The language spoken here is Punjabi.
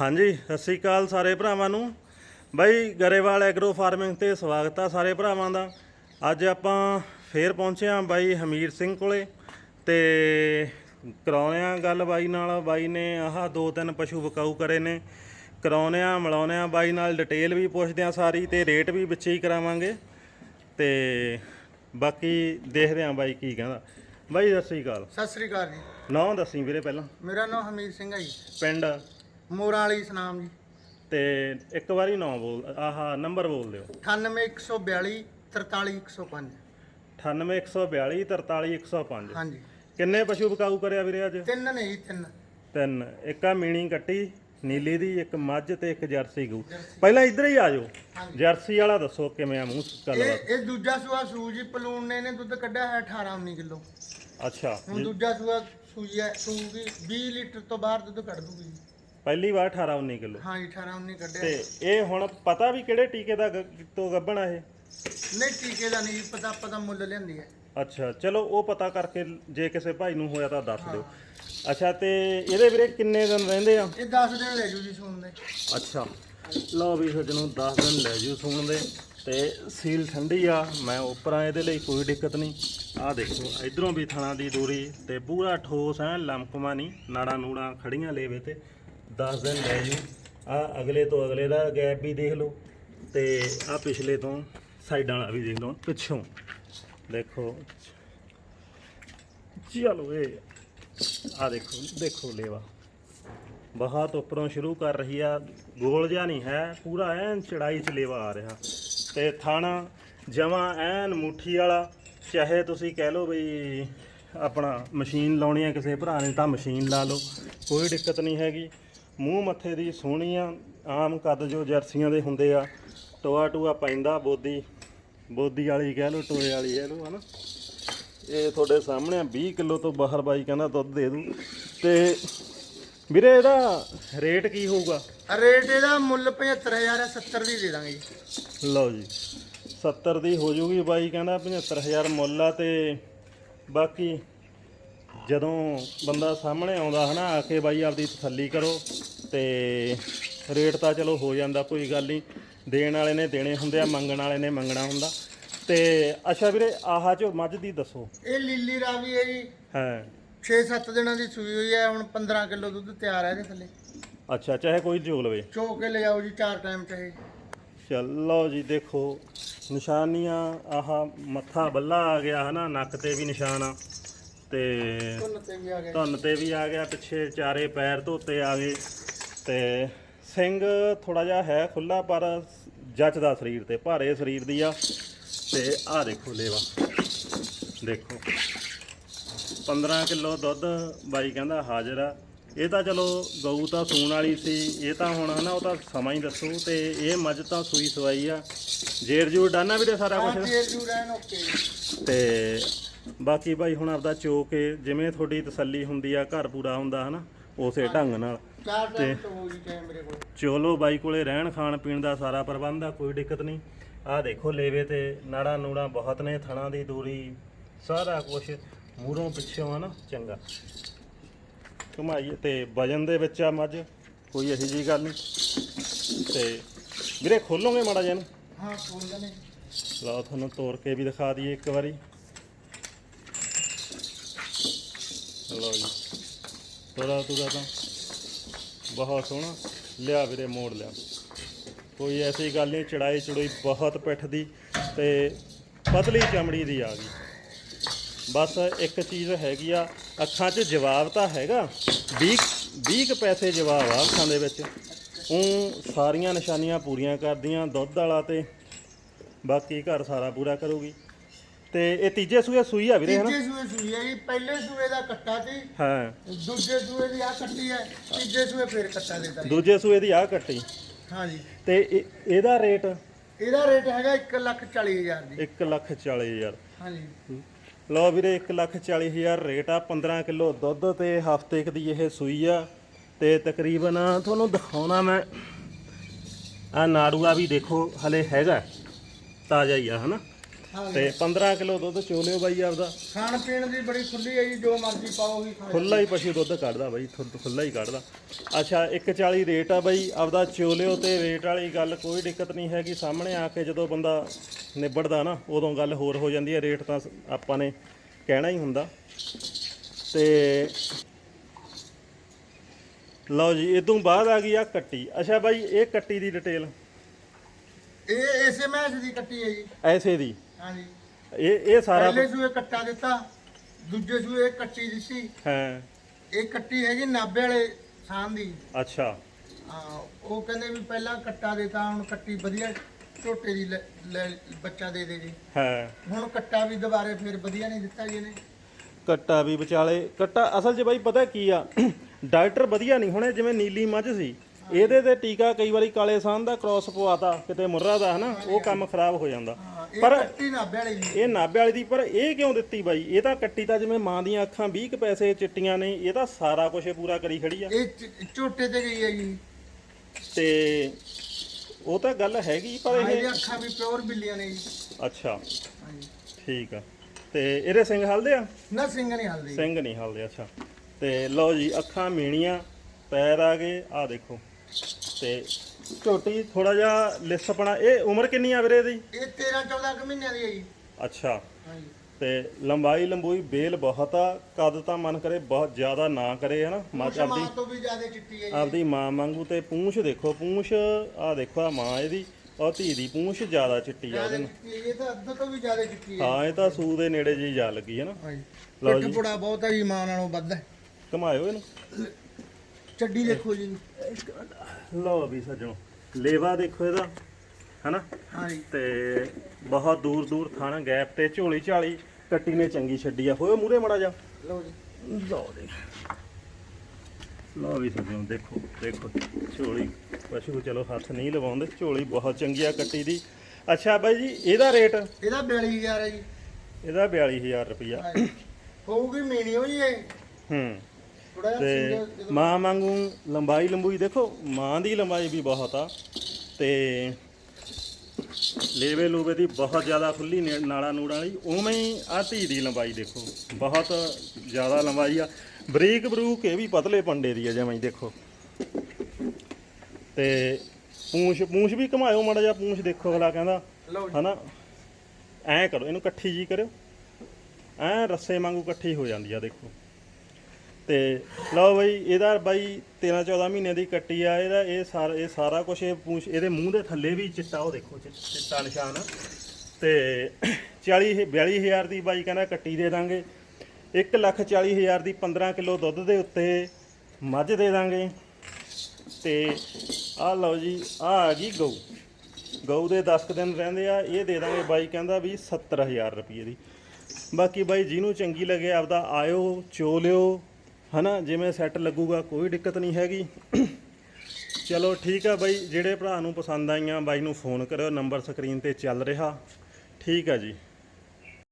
ਹਾਂਜੀ ਸਤਿ ਸ੍ਰੀ ਅਕਾਲ ਸਾਰੇ ਭਰਾਵਾਂ ਨੂੰ। ਬਾਈ ਗਰੇਵਾਲ ਐਗਰੋ ਫਾਰਮਿੰਗ ਤੇ ਸਵਾਗਤ ਆ ਸਾਰੇ ਭਰਾਵਾਂ ਦਾ। ਅੱਜ ਆਪਾਂ ਫੇਰ ਪਹੁੰਚੇ ਆ ਬਾਈ ਹਮੀਰ ਸਿੰਘ ਕੋਲੇ ਤੇ ਕਰਾਉਣੇ ਆ ਗੱਲ ਬਾਈ ਨਾਲ। ਬਾਈ ਨੇ ਆਹ ਦੋ ਤਿੰਨ ਪਸ਼ੂ ਵਿਕਾਊ ਕਰੇ ਨੇ। ਕਰਾਉਣੇ ਆ ਮਿਲਾਉਣੇ ਆ ਬਾਈ ਨਾਲ ਡਿਟੇਲ ਵੀ ਪੁੱਛਦੇ ਆ ਸਾਰੀ ਤੇ ਰੇਟ ਵੀ ਵਿੱਚੇ ਹੀ ਕਰਾਵਾਂਗੇ। ਤੇ ਬਾਕੀ ਦੇਖਦੇ ਆ ਬਾਈ ਕੀ ਕਹਿੰਦਾ। ਬਾਈ ਸਤਿ ਸ੍ਰੀ ਅਕਾਲ। ਸਤਿ ਸ੍ਰੀ ਅਕਾਲ ਜੀ। ਨਾਂ ਦੱਸੀ ਵੀਰੇ ਪਹਿਲਾਂ। ਮੇਰਾ ਨਾਮ ਹਮੀਦ ਸਿੰਘ ਹੈ ਜੀ। ਪਿੰਡ ਮੋਰਾਂ ਵਾਲੀ ਸਨਾਮ ਜੀ। ਤੇ ਇੱਕ ਵਾਰੀ ਨਾਂ ਬੋਲ ਆਹਾ ਨੰਬਰ ਬੋਲ ਦਿਓ। 98142 43105 98142 43105 ਹਾਂਜੀ। ਕਿੰਨੇ ਪਸ਼ੂ ਵਿਕਾਊ ਕਰਿਆ ਵੀਰੇ ਅੱਜ? ਤਿੰਨ ਨੇ ਜੀ ਤਿੰਨ। ਤਿੰਨ। ਇੱਕ ਆ ਮੀਣੀ ਕੱਟੀ ਨੀਲੀ ਦੀ ਇੱਕ ਮੱਝ ਤੇ ਇੱਕ ਜਰਸੀ ਗਊ। ਪਹਿਲਾਂ ਇੱਧਰ ਹੀ ਆ ਜਾਓ। ਜਰਸੀ ਵਾਲਾ ਦੱਸੋ ਕਿਵੇਂ ਆ ਮੂੰਹ ਗੱਲਬਾਤ ਇਹ ਇਹ ਦੂਜਾ ਸੂਆ ਸੂਜੀ ਪਲੂਣ ਨੇ ਇਹਨੇ ਦੁੱਧ ਕੱਢਿਆ ਹੈ 18 19 ਕਿਲੋ। ਅੱਛਾ। ਹੁਣ ਦੂਜਾ ਸੂਆ ਸੂਈ ਹੈ ਸੂਗੀ 20 ਲੀਟਰ ਤੋਂ ਬਾਹਰ ਦੁੱਧ ਕੱਢ ਦੂਗੀ ਪਹਿਲੀ ਵਾਰ 18 19 ਕਿਲੋ। ਹਾਂ ਜੀ 18 19 ਕੱਢਿਆ ਤੇ ਇਹ ਹੁਣ ਪਤਾ ਵੀ ਕਿਹੜੇ ਟੀਕੇ ਦਾ ਗ- ਤੋਂ ਗੱਭਣਾ ਇਹ? ਨਹੀਂ ਟੀਕੇ ਦਾ ਨਹੀਂ ਪਤਾ ਪਤਾ ਮੁੱਲ ਲਿਆਂਦੀ ਹੈ। ਅੱਛਾ ਚਲੋ ਉਹ ਪਤਾ ਕਰਕੇ ਜੇ ਕਿਸੇ ਭਾਈ ਨੂੰ ਹੋਇਆ ਤਾਂ ਦੱਸ ਦਿਓ। ਅੱਛਾ ਤੇ ਇਹਦੇ ਵੀਰੇ ਕਿੰਨੇ ਦਿਨ ਰਹਿੰਦੇ ਆ? ਇਹ 10 ਦਿਨ ਲੈ ਜੂ ਜੀ ਸੂਣ ਦੇ। ਅੱਛਾ ਲਓ ਵੀ ਸੱਜਣੋ 10 ਦਿਨ ਲੈ ਜੂ ਸੂਣ ਦੇ ਤੇ ਸੀਲ ਠੰਡੀ ਆ ਮੈਂ ਉੱਪਰਾਂ ਇਹਦੇ ਲਈ ਕੋਈ ਦਿੱਕਤ ਨਹੀਂ। ਆਹ ਦੇਖੋ ਇਧਰੋਂ ਵੀ ਥਣਾ ਦੀ ਦੂਰੀ ਤੇ ਪੂਰਾ ਠੋਸ ਐ ਲੰਕਮਾ ਨਹੀਂ ਨਾੜਾ ਨੂੜਾ ਖੜੀਆਂ ਲੇਵੇ ਤੇ। 10 ਦਿਨ ਲੈ ਜੂ। ਆ ਅਗਲੇ ਤੋਂ ਅਗਲੇ ਦਾ ਗੈਪ ਵੀ ਦੇਖ ਲਓ ਤੇ ਆ ਪਿਛਲੇ ਤੋਂ ਸਾਈਡਾਂ ਵਾਲਾ ਵੀ ਦੇਖ ਲਓ, ਪਿੱਛੋਂ। ਦੇਖੋ। ਚਲੋ ਇਹ ਆ ਦੇਖੋ ਦੇਖੋ ਲੇਵਾ। ਬਹੁਤ ਉੱਪਰੋਂ ਸ਼ੁਰੂ ਕਰ ਰਹੀ ਆ। ਗੋਲ ਜਿਹਾ ਨਹੀਂ ਹੈ, ਪੂਰਾ ਐਨ ਚੜਾਈ ਚ ਲੇਵਾ ਆ ਰਿਹਾ। ਤੇ ਥਾਣਾ, ਜਮਾ ਐਨ ਮੁੱਠੀ ਵਾਲਾ, ਚਾਹੇ ਤੁਸੀਂ ਕਹਿ ਲਓ ਬਈ ਆਪਣਾ ਮਸ਼ੀਨ ਲਾਉਣੀ ਹੈ ਕਿਸੇ ਭਰਾ ਨੇ ਤਾਂ ਮਸ਼ੀਨ ਲਾ ਲਓ, ਕੋਈ ਦਿੱਕਤ ਨਹੀਂ ਹੈਗੀ। ਮੂੰਹ ਮੱਥੇ ਦੀ ਸੋਹਣੀ ਆ ਆਮ ਕੱਦ ਜੋ ਜਰਸੀਆਂ ਦੇ ਹੁੰਦੇ ਆ ਟੋਆ ਟੂਆ ਪੈਂਦਾ ਬੋਦੀ ਬੋਦੀ ਵਾਲੀ ਕਹਿ ਲਓ ਟੋਏ ਵਾਲੀ ਕਹਿ ਲਓ ਹਨਾ। ਇਹ ਤੁਹਾਡੇ ਸਾਹਮਣੇ ਆ 20 ਕਿਲੋ ਤੋਂ ਬਾਹਰ ਬਾਈ ਕਹਿੰਦਾ ਦੁੱਧ ਦੇ ਦੂ। ਤੇ ਵੀਰੇ ਇਹਦਾ ਰੇਟ ਕੀ ਹੋਊਗਾ? ਰੇਟ ਇਹਦਾ ਮੁੱਲ 75000 ਹੈ 70 ਦੀ ਦੇ ਦਾਂਗੇ ਜੀ। ਲਓ ਜੀ 70 ਦੀ ਹੋ ਜੂਗੀ ਬਾਈ ਕਹਿੰਦਾ 75000 ਮੁੱਲ ਆ ਤੇ ਬਾਕੀ ਜਦੋਂ ਬੰਦਾ ਸਾਹਮਣੇ ਆਉਂਦਾ ਹਨਾ ਆ ਕੇ ਬਾਈ ਆਪਦੀ ਤਸੱਲੀ ਕਰੋ ਤੇ ਰੇਟ ਤਾਂ ਚਲੋ ਹੋ ਜਾਂਦਾ ਕੋਈ ਗੱਲ ਨਹੀਂ। ਦੇਣ ਵਾਲੇ ਨੇ ਦੇਣੇ ਹੁੰਦੇ ਆ ਮੰਗਣ ਵਾਲੇ ਨੇ ਮੰਗਣਾ ਹੁੰਦਾ। ਤੇ ਅੱਛਾ ਵੀਰੇ ਆਹ ਚੋ ਮੱਝ ਦੀ ਦੱਸੋ। ਇਹ ਲੀਲੀ ਰਾਵੀ ਹੈ ਜੀ। ਹਾਂ। 6-7 ਦਿਨਾਂ ਦੀ ਸੂਈ ਹੋਈ ਹੈ ਹੁਣ 15 ਕਿਲੋ ਦੁੱਧ ਤਿਆਰ ਹੈ ਇਹਦੇ ਥੱਲੇ। ਅੱਛਾ ਚਾਹੇ ਕੋਈ ਜੋਗ ਲਵੇ। ਚੋ ਕੇ ਲਿਆਓ ਜੀ ਚਾਰ ਟਾਈਮ ਚਾਹੇ। ਚਲੋ ਜੀ ਦੇਖੋ। ਨਿਸ਼ਾਨੀਆਂ ਆਹ ਮੱਥਾ ਬੱਲਾ ਆ ਗਿਆ ਹਨਾ ਨੱਕ ਤੇ ਵੀ ਨਿਸ਼ਾਨ ਆ। ਤੇ ਧੁੰਨ ਤੇ ਵੀ ਆ ਗਿਆ। ਧੁੰਨ ਤੇ ਵੀ ਆ ਗਿਆ ਪਿੱਛੇ ਚਾਰੇ ਪੈਰ ਧੋਤੇ ਆ ਗਏ। ਤੇ ਸਿੰਘ ਥੋੜਾ ਜਿਹਾ ਹੈ ਖੁੱਲਾ ਪਰ ਜੱਚਦਾ ਸਰੀਰ ਤੇ ਭਾਰੇ ਸਰੀਰ ਦੀ ਆ। ਤੇ ਆਹ ਦੇਖੋ ਲੇਵਾ। ਦੇਖੋ। 15 ਕਿਲੋ ਦੁੱਧ ਬਾਈ ਕਹਿੰਦਾ ਹਾਜ਼ਰ ਆ। ਇਹ ਤਾਂ ਚਲੋ ਗਊ ਤਾਂ ਸੂਣ ਵਾਲੀ ਸੀ। ਇਹ ਤਾਂ ਹੁਣ ਹਨਾ ਉਹ ਤਾਂ ਸਮਾਂ ਹੀ ਦੱਸੂ। ਤੇ ਇਹ ਮੱਝ ਤਾਂ ਸੂਈ ਸਵਾਈ ਆ। ਜੇਰ ਜੂਰ ਡਾਨਾ ਵੀਰੇ ਸਾਰਾ ਹਾਂ ਕੁਝ ਜੇਰ ਜੂ ਓਕੇ। ਜੀ। ਤੇ ਬਾਕੀ ਭਾਈ ਹੁਣ ਆਪਦਾ ਚੋ ਕੇ ਜਿਵੇਂ ਤੁਹਾਡੀ ਤਸੱਲੀ ਹੁੰਦੀ ਆ ਘਰ ਪੂਰਾ ਹੁੰਦਾ ਹਨਾ ਉਸੇ ਢੰਗ ਨਾਲ। ਚਾਰ ਟਾਈਮ ਤੋਂ ਹੋ ਜੀ ਚਾਹੇ ਮੇਰੇ ਕੋਲ। ਚੋਲੋ ਬਾਈ ਕੋਲੇ ਰਹਿਣ ਖਾਣ ਪੀਣ ਦਾ ਸਾਰਾ ਪ੍ਰਬੰਧ ਆ ਕੋਈ ਦਿੱਕਤ ਨਹੀਂ। ਆਹ ਦੇਖੋ ਲੇਵੇ ਤੇ ਨਾੜਾ ਨੂੜਾ ਬਹੁਤ ਨੇ ਥਣਾ ਦੀ ਦੂਰੀ ਸਾਰਾ ਕੁਝ ਮੂਹਰੋਂ ਪਿੱਛੋਂ ਹਨਾ ਚੰਗਾ। ਘੁਮਾਈਏ ਤੇ ਵਜਨ ਦੇ ਵਿੱਚ ਆ ਮੱਝ ਕੋਈ ਇਹੀ ਜੀ ਗੱਲ ਨਹੀਂ। ਤੇ ਵੀਰੇ ਖੋਲੋਗੇ ਮਾੜਾ ਜਿਹਾ ਨੂੰ ਹਾਂ ਖੋਲਦੇ ਨੇ ਲਓ ਤੁਹਾਨੂੰ ਤੋੜ ਕੇ ਵੀ ਦਿਖਾ ਦਈਏ ਇੱਕ ਵਾਰੀ। ਲਓ ਜੀ। ਤੁਰਾ ਤੁਰਾ ਤਾਂ ਬਹੁਤ ਸੋਹਣਾ ਲਿਆ ਵੀਰੇ, ਮੋੜ ਲਿਆ। ਕੋਈ ਐਸੀ ਗੱਲ ਨਹੀਂ, ਚੜਾਈ ਚੜੋਈ ਬਹੁਤ ਪਿੱਠ ਦੀ ਤੇ ਪਤਲੀ ਚਮੜੀ ਦੀ ਆ ਗਈ। ਬਸ ਇੱਕ ਚੀਜ਼ ਹੈਗੀ ਆ, ਅੱਖਾਂ 'ਚ ਜਵਾਬ ਤਾਂ ਹੈਗਾ 20 20 ਕੁ ਪੈਸੇ ਜਵਾਬ ਆ ਅੱਖਾਂ ਦੇ ਵਿੱਚ। ਉਹ ਸਾਰੀਆਂ ਨਿਸ਼ਾਨੀਆਂ ਪੂਰੀਆਂ ਕਰਦੀਆਂ ਦੁੱਧ ਵਾਲਾ ਤੇ, ਬਾਕੀ ਘਰ ਸਾਰਾ ਪੂਰਾ ਕਰੂਗੀ। ਤੇ ਇਹ ਤੀਜੇ ਸੂਏ ਸੂਈ ਆ ਵੀਰੇ ਹਨਾ? ਤੀਜੇ ਸੂਏ ਸੂਈ ਹੈ ਜੀ ਪਹਿਲੇ ਸੂਏ ਦਾ ਕੱਟਾ ਸੀ। ਹਾਂ। ਦੂਜੇ ਸੂਏ ਦੀ ਆ ਕੱਟੀ ਹੈ ਤੀਜੇ ਸੂਏ ਫੇਰ ਕੱਟਾ ਦੇਤਾ। ਜੀ ਦੂਜੇ ਸੂਏ ਦੀ ਆ ਕੱਟੀ। ਹਾਂ ਜੀ। ਤੇ ਇਹ- ਇਹਦਾ ਰੇਟ? ਇਹਦਾ ਰੇਟ ਹੈਗਾ 140000 ਜੀ। 1 ਲੱਖ 40 ਹਜ਼ਾਰ। ਹਾਂ ਜੀ। ਲਓ ਵੀਰੇ 1 ਲੱਖ 40 ਹਜ਼ਾਰ ਰੇਟ ਆ 15 ਕਿਲੋ ਦੁੱਧ ਤੇ ਹਫ਼ਤੇ ਕੁ ਦੀ ਇਹ ਸੂਈ ਆ। ਤੇ ਤਕਰੀਬਨ ਤੁਹਾਨੂੰ ਦਿਖਾਉਣਾ ਮੈਂ ਆ ਨਾੜੂਆ ਵੀ ਦੇਖੋ ਹਲੇ ਹੈਗਾ ਤਾਜ਼ਾ ਹੀ ਆ ਹਨਾ? ਤੇ 15 ਕਿਲੋ ਦੁੱਧ ਚੋਲਿਓ ਬਾਈ ਆਪਦਾ। ਖਾਣ ਪੀਣ ਦੀ ਬੜੀ ਖੁੱਲੀ ਹੈ ਜੀ ਜੋ ਮਰਜ਼ੀ ਪਾਓ ਹੀ ਖਾਓ। ਖੁੱਲਾ ਹੀ ਪਸ਼ੂ ਦੁੱਧ ਕੱਢਦਾ ਬਾਈ ਥੁ- ਖੁੱਲਾ ਹੀ ਕੱਢਦਾ। ਅੱਛਾ 140 ਰੇਟ ਆ ਬਾਈ ਆਪਦਾ ਚੋਲਿਓ ਤੇ ਰੇਟ ਵਾਲੀ ਗੱਲ ਕੋਈ ਦਿੱਕਤ ਨਹੀਂ ਹੈਗੀ ਸਾਹਮਣੇ ਆ ਕੇ ਜਦੋਂ ਬੰਦਾ ਨਿਬੜਦਾ ਨਾ ਉਦੋਂ ਗੱਲ ਹੋਰ ਹੋ ਜਾਂਦੀ ਹੈ ਰੇਟ ਤਾਂ ਆਪਾਂ ਨੇ ਕਹਿਣਾ ਹੀ ਹੁੰਦਾ। ਤੇ ਲਓ ਜੀ ਇਦੋਂ ਬਾਅਦ ਆ ਗਈ ਆ ਕੱਟੀ। ਅੱਛਾ ਬਾਈ ਇਹ ਕੱਟੀ ਦੀ ਡਿਟੇਲ? ਇਹ ਇਸੇ ਮੈਚ ਦੀ ਕੱਟੀ ਹੈ ਜੀ। ਐਸੇ ਦੀ? ਹਾਂਜੀ। ਇਹ ਇਹ ਸਾਰਾ ਪਹਿਲੇ ਸੂਏ ਕੱਟਾ ਦਿੱਤਾ ਦੂਜੇ ਸੂਏ ਕੱਟੀ ਦਿੱਤੀ। ਹੈ। ਇਹ ਕੱਟੀ ਹੈਗੀ ਨਾਭੇ ਵਾਲੇ ਥਾਂ ਦੀ। ਅੱਛਾ। ਹਾਂ ਉਹ ਕਹਿੰਦੇ ਵੀ ਪਹਿਲਾਂ ਕੱਟਾ ਦਿੱਤਾ ਹੁਣ ਕੱਟੀ ਵਧੀਆ ਝੋਟੇ ਦੀ ਲੈ- ਲੈ- ਬੱਚਾ ਦੇ ਦੇ ਜੀ। ਹੈ। ਹੁਣ ਕੱਟਾ ਵੀ ਦੁਬਾਰੇ ਫਿਰ ਵਧੀਆ ਨਹੀਂ ਦਿੱਤਾ ਜੀ ਇਹਨੇ। ਕੱਟਾ ਵੀ ਵਿਚਾਲੇ ਕੱਟਾ ਅਸਲ 'ਚ ਬਾਈ ਪਤਾ ਕੀ ਆ ਡਾਕਟਰ ਵਧੀਆ ਨਹੀਂ ਹੁਣੇ ਜਿਵੇਂ ਨੀਲੀ ਮੱਝ ਸੀ। ਇਹਦੇ ਤੇ ਟੀਕਾ ਕਈ ਵਾਰੀ ਕਾਲੇ ਸਾਨ ਦਾ ਕ੍ਰਾਸ ਪਵਾਤਾ ਕਿਤੇ ਮੁਰਰਾ ਦਾ ਹਨਾ? ਉਹ ਕੰਮ ਖਰਾਬ ਹੋ ਜਾਂਦਾ। ਪਰ- ਕੱਟੀ ਨਾਭੇ ਵਾਲੀ ਜੀ ਇਹ ਨਾਭੇ ਵਾਲੀ ਦੀ ਪਰ ਇਹ ਕਿਉਂ ਦਿੱਤੀ ਬਾਈ? ਇਹ ਤਾਂ ਕੱਟੀ ਤਾਂ ਜਿਵੇਂ ਮਾਂ ਦੀਆਂ ਅੱਖਾਂ 20 ਕੁ ਪੈਸੇ ਚਿੱਟੀਆਂ ਨੇ ਇਹ ਤਾਂ ਸਾਰਾ ਕੁਝ ਪੂਰਾ ਕਰੀ ਖੜੀ ਆ। ਇਹ ਚ- ਝੋਟੇ ਤੇ ਗਈ ਹੈ ਜੀ। ਤੇ ਉਹ ਤਾਂ ਗੱਲ ਹੈਗੀ ਪਰ ਹਾਂ, ਇਹ ਇਹਦੀਆਂ ਅੱਖਾਂ ਵੀ ਪਿਓਰ ਬਿੱਲੀਆਂ ਨੇ ਜੀ। ਅੱਛਾ। ਹਾਂਜੀ। ਠੀਕ ਆ। ਤੇ ਇਹਦੇ ਸਿੰਘ ਹਲਦੇ ਆ? ਨਾ ਸਿੰਘ ਨਹੀਂ ਹਲਦੀ। ਸਿੰਘ ਨਹੀਂ ਹਲਦੇ ਅੱਛਾ। ਤੇ ਲਓ ਜੀ ਅੱਖਾਂ ਮੀਣੀਆਂ ਪੈਰ ਆ ਗਏ ਆ ਦੇਖੋ। ਤੇ ਝੋਟੀ ਥੋੜਾ ਜਿਹਾ ਲਿਸਪਣਾ ਇਹ ਉਮਰ ਕਿੰਨੀ ਆ ਵੀਰੇ ਦੀ ਇਹ 13 14 ਕੁ ਮਹੀਨਿਆਂ ਦੀ ਹੈ ਜੀ। ਅੱਛਾ। ਹਾਂਜੀ। ਤੇ ਲੰਬਾਈ ਲੰਬੂਈ ਬੇਲ ਬਹੁਤ ਆ ਕਦ ਤਾਂ ਮਨ ਕਰੇ ਬਹੁਤ ਜ਼ਿਆਦਾ ਨਾ ਕਰੇ ਹਨਾ? ਮੱਝ ਮਾਂ ਆਪਦੀ ਤੋਂ ਵੀ ਜ਼ਿਆਦਾ ਚਿੱਟੀ ਹੈ ਜੀ। ਆਪਦੀ ਮਾਂ ਵਾਂਗੂ ਤੇ ਪੂੰਛ ਦੇਖੋ ਪੂੰਛ ਆ ਦੇਖੋ ਆ ਮਾਂ ਇਹਦੀ ਔਰ ਧੀ ਦੀ ਪੂੰਛ ਜ਼ਿਆਦਾ ਚਿੱਟੀ ਆ ਉਹਦੇ ਨਾਲ। ਚਿੱਟੀ ਹੈ, ਇਹ ਤਾਂ ਅੱਧ ਤੋਂ ਵੀ ਜ਼ਿਆਦਾ ਚਿੱਟੀ ਹੈ ਹਾਂ ਇਹ ਤਾਂ ਸੂ ਦੇ ਨੇੜੇ ਜੀ ਜਾ ਲੱਗੀ ਹੈ ਨਾ ਹਾਂਜੀ। ਲਓ ਪਿੱਠ ਪੁੜਾ ਬਹੁਤ ਹੈ ਜੀ ਮਾਂ ਨਾਲੋਂ ਵੱਧ। ਹੈ ਘਮਾਇਓ ਇਹਨੂੰ। ਚੱਡੀ ਦੇਖੋ ਜੀ। ਲਓ ਵੀ ਸੱਜਣੋ ਲੇਵਾ ਦੇਖੋ ਇਹਦਾ ਹਨਾ? ਹਾਂਜੀ। ਤੇ ਬਹੁਤ ਦੂਰ ਦੂਰ ਥਾਣਾ ਗੈਪ ਤੇ ਝੋਲੀ ਝਾਲੀ ਕੱਟੀ ਨੇ ਚੰਗੀ ਛੱਡੀ ਆ। ਹੋਏ ਮੂਰੇ ਮੜਾ ਜਾ ਲਓ ਜੀ। ਲਓ ਦੇ ਲਓ ਵੀ ਸੱਜਣੋ ਦੇਖੋ ਦੇਖੋ ਝੋਲੀ। ਪਸ਼ੂ ਚਲੋ ਹੱਥ ਨਹੀਂ ਲਵਾਉਂਦੇ ਝੋਲੀ ਬਹੁਤ ਚੰਗੀ ਆ ਕੱਟੀ ਦੀ। ਅੱਛਾ ਬਾਈ ਜੀ ਇਹਦਾ ਰੇਟ? ਇਹਦਾ 42000 ਹੈ ਜੀ। ਇਹਦਾ 42000 ਰੁਪਇਆ ਹੋਊਗੀ ਮੀਣੀ ਹੋਈ ਇਹ। ਹੂੰ। ਤੇ ਮਾਂ ਵਾਂਗੂ ਲੰਬਾਈ ਲੰਬੂਈ ਦੇਖੋ ਮਾਂ ਦੀ ਲੰਬਾਈ ਵੀ ਬਹੁਤ ਆ ਤੇ ਲੇਵੇ ਲੂਵੇ ਦੀ ਬਹੁਤ ਜ਼ਿਆਦਾ ਖੁੱਲੀ ਨਾੜਾ ਨੂੜਾਂ ਵਾਲੀ ਉਵੇਂ ਹੀ ਆ ਧੀ ਦੀ ਲੰਬਾਈ ਦੇਖੋ ਬਹੁਤ ਜ਼ਿਆਦਾ ਲੰਬਾਈ ਆ। ਬਰੀਕ ਬਰੂਕ ਇਹ ਵੀ ਪਤਲੇ ਪੰਡੇ ਦੀ ਆ ਜਿਵੇਂ ਹੀ ਦੇਖੋ। ਤੇ ਪੂੰਛ ਪੂੰਛ ਵੀ ਘਮਾਇਓ ਮਾੜਾ ਜਿਹਾ ਪੂੰਛ ਦੇਖੋ ਅਗਲਾ ਕਹਿੰਦਾ ਹਨਾ? ਐ ਕਰੋ ਇਹਨੂੰ ਇਕੱਠੀ ਜੀ ਕਰਿਓ। ਐ ਰੱਸੇ ਵਾਂਗੂ ਇਕੱਠੀ ਹੋ ਜਾਂਦੀ ਆ ਦੇਖੋ। ਤੇ ਲਓ ਬਾਈ, ਇਹਦਾ ਬਾਈ 13 14 ਮਹੀਨੇ ਦੀ ਕੱਟੀ ਆ, ਇਹਦਾ ਇਹ ਸਾਰਾ ਇਹ ਸਾਰਾ ਕੁਝ ਇਹ ਪੂਛ, ਇਹਦੇ ਮੂੰਹ ਦੇ ਥੱਲੇ ਵੀ ਚਿੱਟਾ, ਉਹ ਦੇਖੋ ਚਿ- ਚਿੱਟਾ ਨਿਸ਼ਾਨ ਆ। ਤੇ 40 42000 ਦੀ ਬਾਈ ਕਹਿੰਦਾ ਕੱਟੀ ਦੇ ਦਾਂਗੇ। 1 ਲੱਖ 40 ਹਜ਼ਾਰ ਦੀ 15 ਕਿਲੋ ਦੁੱਧ ਦੇ ਉੱਤੇ ਮੱਝ ਦੇ ਦਾਂਗੇ। ਤੇ ਆਹ ਲਓ ਜੀ ਆ ਆ ਗਈ ਗਊ। ਗਊ ਦੇ 10 ਕੁ ਦਿਨ ਰਹਿੰਦੇ ਆ, ਇਹ ਦੇ ਦਾਂਗੇ ਬਾਈ ਕਹਿੰਦਾ ਵੀ 70000 ਰੁਪਏ ਦੀ। ਬਾਕੀ ਬਾਈ ਜਿਹਨੂੰ ਚੰਗੀ ਲੱਗੇ, ਆਪਦਾ ਆਇਓ, ਚੋ ਲਿਓ। ਹਨਾ, ਜਿਵੇਂ ਸੈੱਟ ਲੱਗੂਗਾ, ਕੋਈ ਦਿੱਕਤ ਨਹੀਂ ਹੈਗੀ। ਚਲੋ ਠੀਕ ਆ ਬਾਈ, ਜਿਹੜੇ ਭਰਾ ਨੂੰ ਪਸੰਦ ਆਈਆਂ, ਬਾਈ ਨੂੰ ਫੋਨ ਕਰਿਓ ਨੰਬਰ ਸਕਰੀਨ ਤੇ ਚੱਲ ਰਿਹਾ। ਠੀਕ ਆ ਜੀ।